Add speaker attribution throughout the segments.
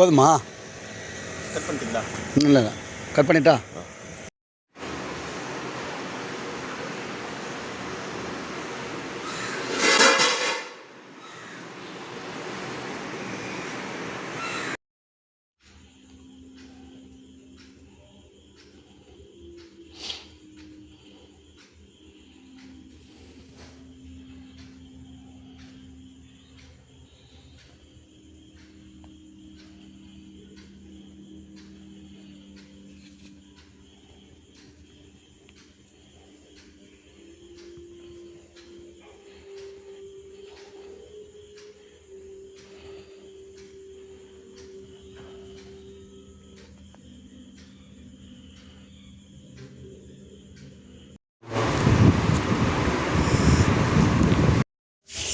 Speaker 1: போதுமா?
Speaker 2: கட் பண்ணிட்டீங்களா?
Speaker 1: இல்லை இல்லை. கட் பண்ணிட்டா?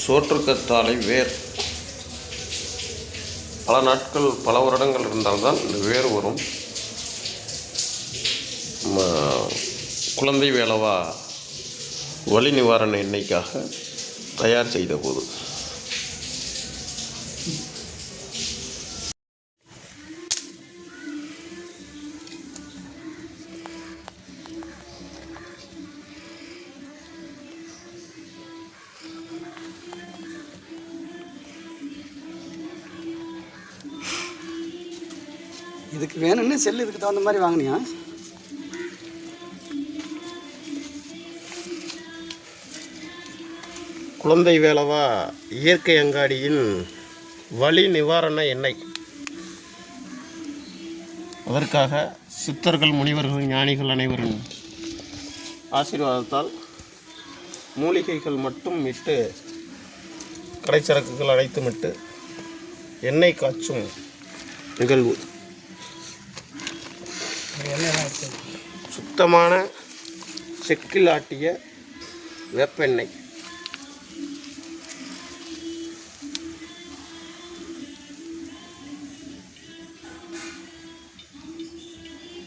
Speaker 3: சோற்றுக்கத்தாழை வேர். பல நாட்கள் பல வருடங்கள் இருந்தால்தான் இந்த வேர் வரும். குழந்தை வேலவா வலி நிவாரண எண்ணெய்க்காக தயார் செய்த போது
Speaker 1: இதுக்கு வேணும்னு செல் இதுக்கு தகுந்த மாதிரி வாங்கினியா?
Speaker 3: குழந்தை வேலவா இயற்கை அங்காடியின் வலி நிவாரண எண்ணெய். அதற்காக சித்தர்கள் முனிவர்கள் ஞானிகள் அனைவரும் ஆசீர்வாதத்தால் மூலிகைகள் மட்டும் இட்டு கடைச்சரக்குகள் அனைத்தும் விட்டு எண்ணெய் காய்ச்சும் நிகழ்வு. சுத்தமான செக்கில் ஆட்டிய வேப்பெண்ணெய்.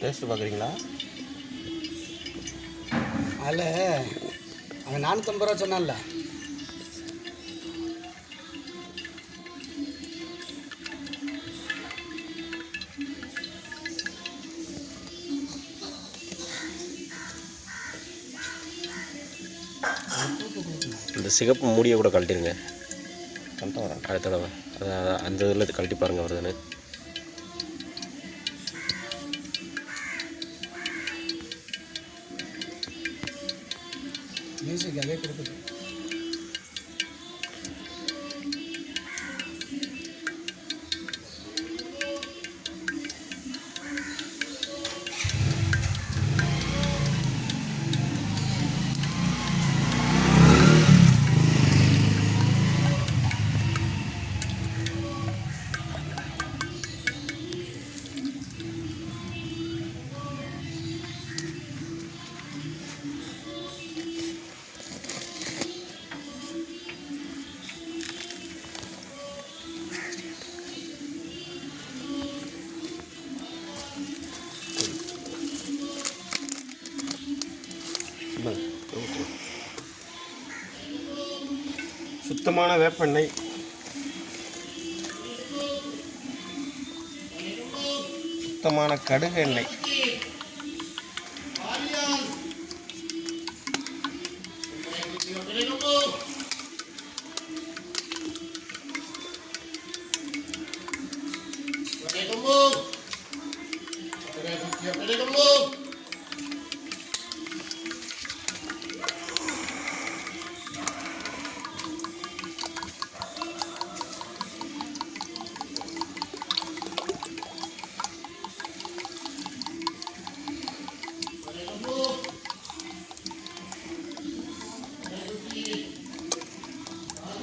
Speaker 3: டேஸ்ட் பார்க்குறீங்களா?
Speaker 1: அதில் அவன் நானூற்றம்பது ரூபா சொன்னான்ல.
Speaker 4: சிகப்பு மூடியை கூட
Speaker 3: வரேன்
Speaker 4: அடுத்த தடவை. அந்த இதில் கழட்டி பாருங்கள் வருதுன்னு
Speaker 3: சுத்தமான வேப்பெண்ணெய். சுத்தமான கடுகு எண்ணெய்.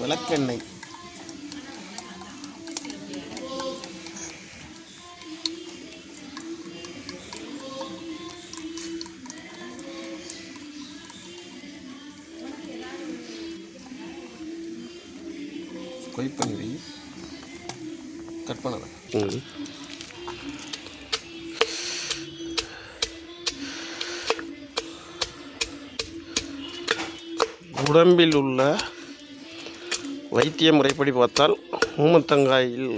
Speaker 3: விளக்கெண்ணெய். கொய் பண்ணி கட் பண்ணலாம் உடம்பில் உள்ள வைத்திய முறைப்படி பார்த்தால் ஊமத்தங்காயில்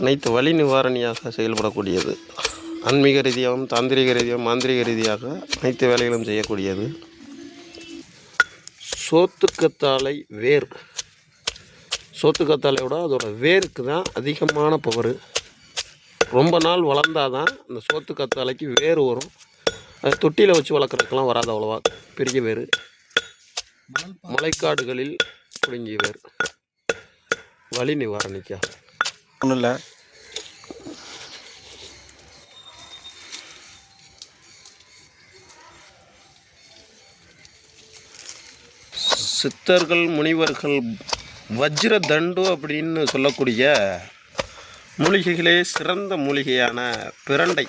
Speaker 3: அனைத்து வலி நிவாரணியாக செயல்படக்கூடியது. ஆன்மீக ரீதியாகவும் தாந்திரிக ரீதியாகவும் மாந்திரிக ரீதியாக அனைத்து வேலைகளும் செய்யக்கூடியது. சோத்துக்கத்தாழை வேர். சோத்துக்கத்தாழையோட அதோட வேருக்கு தான் அதிகமான பவர் ரொம்ப நாள் வளர்ந்தாதான் தான் அந்த சோத்துக்கத்தாழைக்கு வேர் வரும். அது தொட்டியில் வச்சு வளர்க்குறதுக்கெல்லாம் வராது அவ்வளோவா பெரிய வேர். மலைக்காடுகளில் குடுங்கிய வேர் வலி நிவாரணிக்கா?
Speaker 4: ஒன்றும் இல்லை
Speaker 3: சித்தர்கள் முனிவர்கள் வஜ்ர தண்டு அப்படின்னு சொல்லக்கூடிய மூலிகைகளே சிறந்த மூலிகையான பிரண்டை.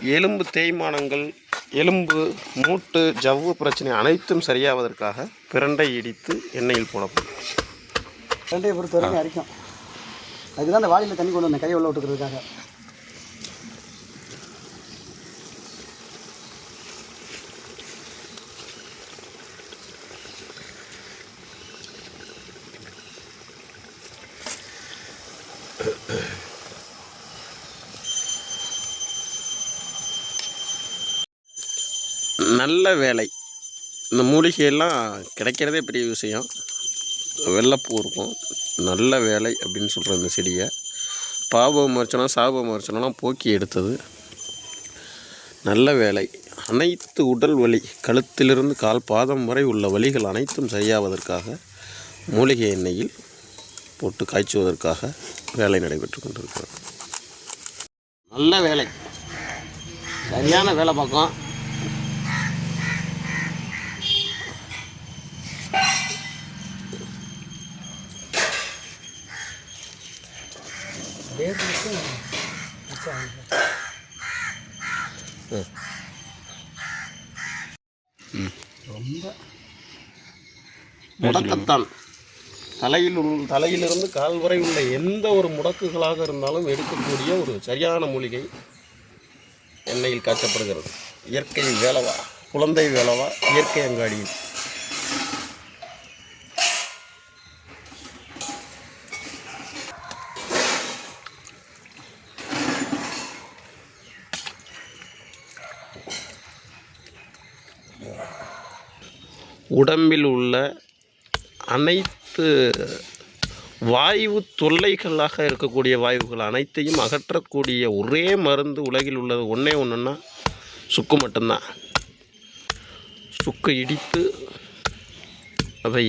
Speaker 3: எலும்பு தேய்மானங்கள் எலும்பு மூட்டு ஜவ்வு பிரச்சனை அனைத்தும் சரியாவதற்காக பிரண்டை இடித்து எண்ணெயில் போடப்படும்.
Speaker 1: பிரண்டையை பொறுத்த வரைக்கும் அரைக்கும். அதுக்கு தான் அந்த வாளியில் தண்ணி கொண்டு வந்தேன் கையை உள்ள விட்டுக்கிறதுக்காக.
Speaker 3: நல்ல வேலை. இந்த மூலிகையெல்லாம் கிடைக்கிறதே பெரிய விஷயம். வெள்ளைப்பூ இருக்கும். நல்ல வேலை அப்படின்னு சொல்கிற இந்த செடியை. பாப விமர்சனம் சாப விமர்சனம்லாம் போக்கி எடுத்தது. நல்ல வேலை. அனைத்து உடல் வலி கழுத்திலிருந்து கால் பாதம் வரை உள்ள வலிகள் அனைத்தும் சரியாவதற்காக மூலிகை எண்ணெயில் போட்டு காய்ச்சுவதற்காக வேலை நடைபெற்று கொண்டிருக்கிறது. நல்ல வேலை. சரியான வேலை பார்க்கும் முடக்கத்தான். தலையில் தலையிலிருந்து கால் வரை உள்ள எந்த ஒரு முடக்குகளாக இருந்தாலும் எடுக்கக்கூடிய ஒரு சரியான மூலிகை எண்ணெயில் காய்ச்சப்படுகிறது. இயற்கை வேலவா குழந்தை வேலவா இயற்கை அங்காடியில் உடம்பில் உள்ள அனைத்து வாயு தொல்லைகளாக இருக்கக்கூடிய வாயுகள் அனைத்தையும் அகற்றக்கூடிய ஒரே மருந்து உலகில் உள்ளது. ஒன்றே ஒன்றுன்னா சுக்கு மட்டும்தான். சுக்கு இடித்து அதை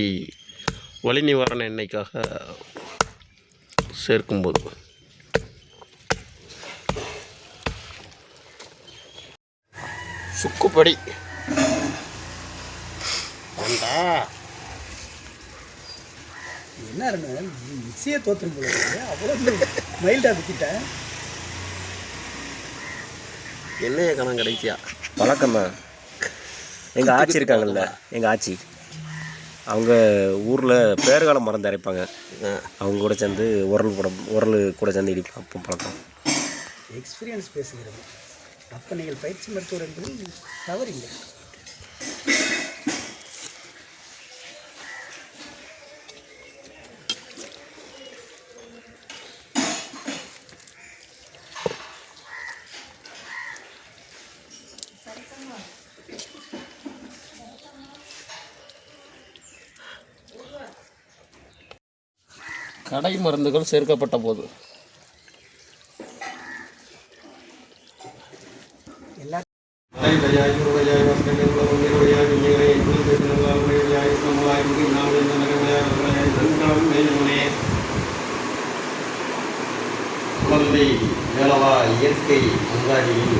Speaker 3: வலி நிவாரண எண்ணெய்க்காக சேர்க்கும்போது. சுக்குப்படி. கொண்டா
Speaker 1: என்ன மிக்சியே தோத்துரும் போல இருக்கு. அவ்வளோ மைல்டாக விட்டுட்டேன்
Speaker 3: என்னைய கணம் கிடைச்சியா
Speaker 4: வழக்கம் தான் எங்கள் ஆச்சி இருக்காங்கல்ல? எங்கள் ஆச்சி. அவங்க ஊரில் பேறுகாலம் மருந்து அரைப்பாங்க. அவங்க கூட சேர்ந்து உரல் கூட உரல் கூட சேர்ந்து இடிப்போம் அப்போ பழக்கம்.
Speaker 1: எக்ஸ்பீரியன்ஸ் பேசுகிறது அப்போ நீங்கள் பயிற்சி மருத்துவர் என்பது தவறில்லை.
Speaker 3: கடை மருந்துகள் சேர்க்கப்பட்ட போது. குழந்தை வேலவா இயற்கை அங்காடியில்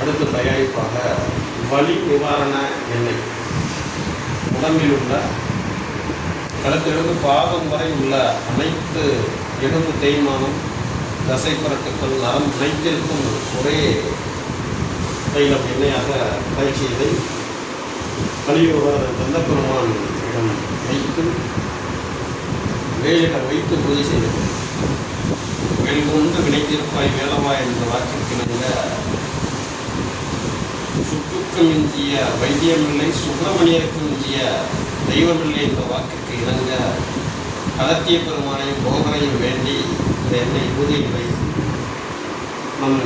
Speaker 3: அடுத்த தயாரிப்பாக வலி நிவாரண எண்ணெய். உடம்பில் உள்ள கழுத்திலிருந்து பாதம் வரை உள்ள அனைத்து எலும்பு தேய்மானம் தசைப்பறக்கங்கள் நரம் அனைத்திற்கும் ஒரே தைலம் எண்ணெயாக பயிற்சியதை கலியுக தந்தப்பெருமான் இடம் வைத்து வேலிட வைத்து பூஜை செய்தது. வெளிகொண்டு வினைத்திருப்பாய் வேலவா என்ற வாக்கிற்கிணங்க சுற்றுக்கு மிஞ்சிய வைத்தியமில்லை சுப்பிரமணியருக்கு மிஞ்சிய தெய்வமில்லை என்ற வாக்கிற்கு இறங்க கலத்திய பெருமானையும் போகனையும் வேண்டி இந்த எண்ணெய் பூஜையில் வைத்து நம்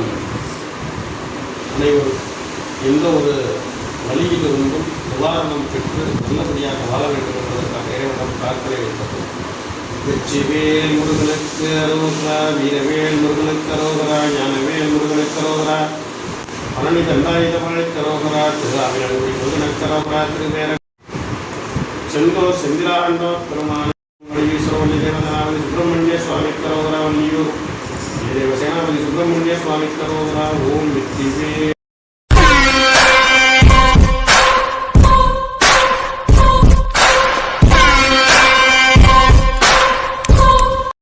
Speaker 3: அனைவரும் எந்த ஒரு வழியிலிருந்தும் நிவாரணம் பெற்று நல்லபடியாக வாழ வேண்டும் என்பதற்காக இறைவனம் பிரார்த்தனை வைத்தது. வெற்றிவேல் முருகனுக்கு அரோகரா வீரவேல் முருகனுக்கு அரோகரா ஞானவேல் முருகனுக்கு அரோகரா பழனி தண்டாயுதமழை பழனிக்கு அரோகரா திருவாவினங்குடி முருகனுக்கு அரோகரா திருவேர ಚಂದೋ ಚಂದಿರಾಂಡೋ ಪ್ರಮಾಣ ದೇವನಾಮಿ ಸುಬ್ರಹ್ಮಣ್ಯ ಸ್ವಾಮಿ ಕರೋವರ ನೀವು ದೇವಸೇನಾಪತಿ ಸುಬ್ರಹ್ಮಣ್ಯ ಸ್ವಾಮಿ ಕರೋವರ ಓಂ ವಿತ್ತಿವೇ